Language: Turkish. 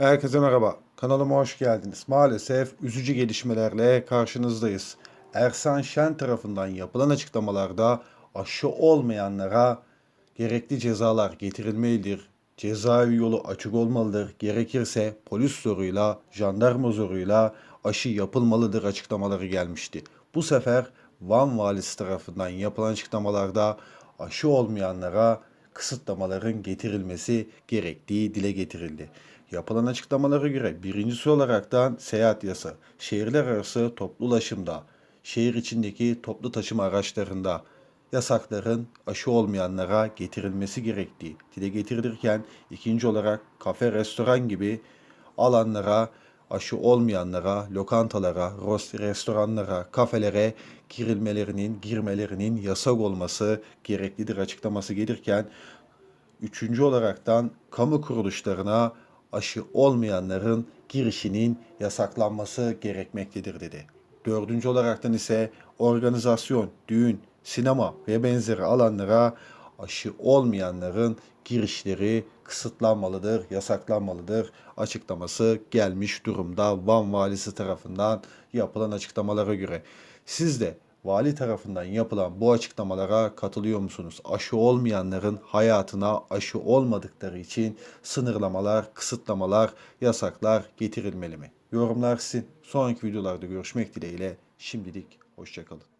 Herkese merhaba. Kanalıma hoş geldiniz. Maalesef üzücü gelişmelerle karşınızdayız. Ersan Şen tarafından yapılan açıklamalarda aşı olmayanlara gerekli cezalar getirilmelidir. Cezaevi yolu açık olmalıdır. Gerekirse polis zoruyla, jandarma zoruyla aşı yapılmalıdır açıklamaları gelmişti. Bu sefer Van valisi tarafından yapılan açıklamalarda aşı olmayanlara kısıtlamaların getirilmesi gerektiği dile getirildi. Yapılan açıklamalara göre birincisi olaraktan seyahat yasa, şehirler arası toplu ulaşımda, şehir içindeki toplu taşıma araçlarında yasakların aşı olmayanlara getirilmesi gerektiği dile getirilirken ikinci olarak kafe, restoran gibi alanlara aşı olmayanlara, lokantalara, restoranlara, kafelere girilmelerinin, girmelerinin yasak olması gereklidir açıklaması gelirken Üçüncü olaraktan kamu kuruluşlarına aşı olmayanların girişinin yasaklanması gerekmektedir dedi. Dördüncü olaraktan ise organizasyon, düğün, sinema ve benzeri alanlara aşı olmayanların girişleri kısıtlanmalıdır, yasaklanmalıdır açıklaması gelmiş durumda Van valisi tarafından yapılan açıklamalara göre. Siz de vali tarafından yapılan bu açıklamalara katılıyor musunuz? Aşı olmayanların hayatına aşı olmadıkları için sınırlamalar, kısıtlamalar, yasaklar getirilmeli mi? Yorumlar sizin. Sonraki videolarda görüşmek dileğiyle. Şimdilik hoşçakalın.